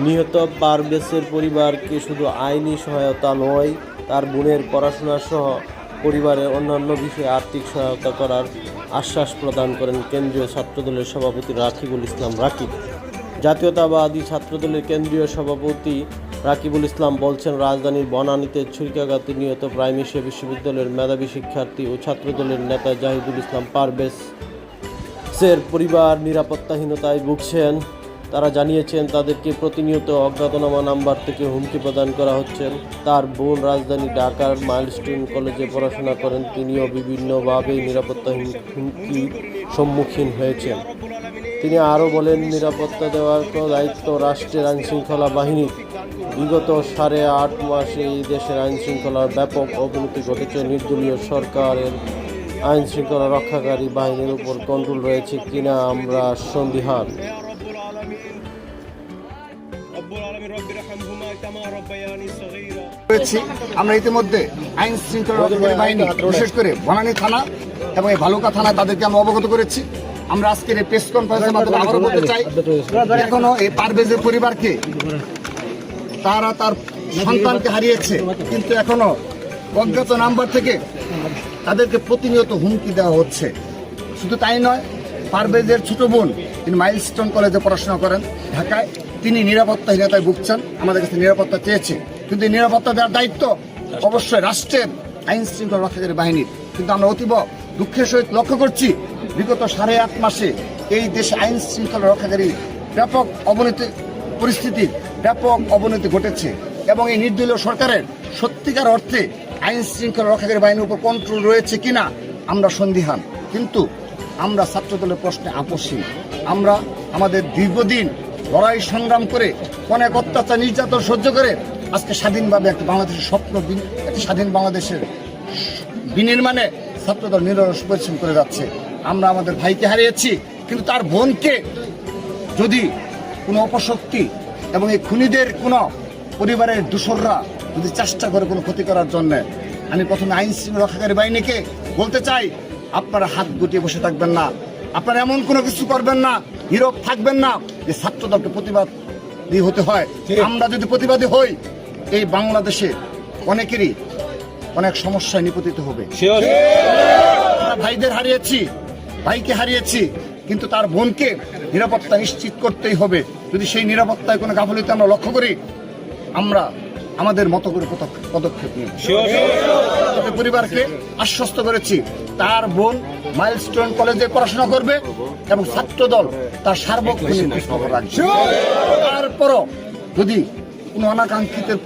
নিহত পারভেজের পরিবারকে শুধু আইনি সহায়তা নয়, তার বোনের পড়াশোনা সহ পরিবারের অন্যান্য বিষয়ে আর্থিক সহায়তা করার আশ্বাস প্রদান করেন কেন্দ্রীয় ছাত্রদলের সভাপতি রাকিবুল ইসলাম রাকিব। জাতীয়তাবাদী ছাত্রদলের কেন্দ্রীয় সভাপতি রাকিবুল ইসলাম বলছেন, রাজধানীর বনানীতে ছুরিকাঘাতে নিহত প্রাইম বিশ্ববিদ্যালয়ের মেধাবী শিক্ষার্থী ও ছাত্রদলের নেতা জাহিদুল ইসলাম পারভেজ। সের পরিবার নিরাপত্তাহীনতায় ভুগছেন। তারা জানিয়েছেন তাদেরকে প্রতিনিয়ত অজ্ঞাতনামা নাম্বার থেকে হুমকি প্রদান করা হচ্ছে। তার বোন রাজধানী ঢাকার মাইলস্টোন কলেজে পড়াশোনা করেন। তিনিও বিভিন্নভাবে নিরাপত্তা হুমকির সম্মুখীন হয়েছেন। তিনি আরও বলেন, নিরাপত্তা দেওয়ার দায়িত্ব রাষ্ট্রের আইনশৃঙ্খলা বাহিনীর। বিগত সাড়ে আট মাসে এই দেশের আইনশৃঙ্খলার ব্যাপক অবনতি ঘটেছে। নির্দলীয় সরকারের আইনশৃঙ্খলা রক্ষাকারী বাহিনীর উপর কন্ট্রোল রয়েছে কিনা আমরা সন্দিহান। রয়েছি। আমরা ইতিমধ্যে আইন শৃঙ্খলা বাহিনী, বিশেষ করে বনানী থানা এবং এই ভালুকা থানা তাদেরকে আমরা অবগত করেছি। আমরা আজকের এই প্রেস কনফারেন্সের মাধ্যমে আবারও বলতে চাই, এখনও এই পারভেজের পরিবারকে তারা তার সন্তানকে হারিয়েছে, কিন্তু এখনও অজ্ঞাত নাম্বার থেকে তাদেরকে প্রতিনিয়ত হুমকি দেওয়া হচ্ছে। শুধু তাই নয় পারভেজের ছোট বোন তিনি মাইলস্টোন কলেজে পড়াশোনা করেন। ঢাকায় তিনি নিরাপত্তাহীনতায় ভুগছেন, আমাদের কাছে নিরাপত্তা চেয়েছে। কিন্তু নিরাপত্তা দেওয়ার দায়িত্ব অবশ্যই রাষ্ট্রের আইন শৃঙ্খলা রক্ষাকারী বাহিনীর। কিন্তু আমরা অতীব দুঃখের সহিত লক্ষ্য করছি, বিগত সাড়ে আট মাসে এই দেশে আইন শৃঙ্খলা রক্ষাকারী ব্যাপক অবনতি পরিস্থিতির ব্যাপক অবনতি ঘটেছে এবং এই নির্দলীয় সরকারের সত্যিকার অর্থে আইন শৃঙ্খলা রক্ষাকারী বাহিনীর উপর কন্ট্রোল রয়েছে কিনা আমরা সন্দিহান। কিন্তু আমরা ছাত্রদলের প্রশ্নে আপসী আমরা আমাদের দীর্ঘদিন লড়াই সংগ্রাম করে, অনেক অত্যাচার, নির্যাতন সহ্য করে আজকে স্বাধীনভাবে একটা বাংলাদেশের স্বপ্ন একটা স্বাধীন বাংলাদেশের বিনির্মাণে ছাত্রদল নিরস পরিশ্রম করে যাচ্ছে। আমরা আমাদের ভাইকে হারিয়েছি, কিন্তু তার বোনকে যদি কোনো অপশক্তি এবং এই খুনিদের কোনো পরিবারের দূষররা যদি চেষ্টা করে কোনো ক্ষতি করার জন্য, আমি প্রথমে আইন শৃঙ্খলা রক্ষাকারী বাহিনীকে বলতে চাই আপনারা হাত গুটিয়ে বসে থাকবেন না। আপনারা এমন কোনো কিছু করবেন না নীরব থাকবেন না যে ছাত্রদলকে প্রতিবাদী হতে হয়। আমরা যদি প্রতিবাদী হই এই বাংলাদেশে অনেকেরই অনেক সমস্যায় নিপতিত হবে। ভাইদের হারিয়েছি ভাইকে হারিয়েছি কিন্তু তার বোনকে নিরাপত্তা নিশ্চিত করতেই হবে। যদি সেই নিরাপত্তায় কোনো গাফলিতে আমরা লক্ষ্য করি আমরা আমাদের মতো করে পদক্ষেপ- নিই পরিবারকে আশ্বস্ত করেছি। তার বোন মাইলস্টোন কলেজে পড়াশোনা করবে এবং ছাত্রদল তার সার্বক্ষণিক খবর রাখবে। তারপরও যদি কোনো অনাকাঙ্ক্ষিতের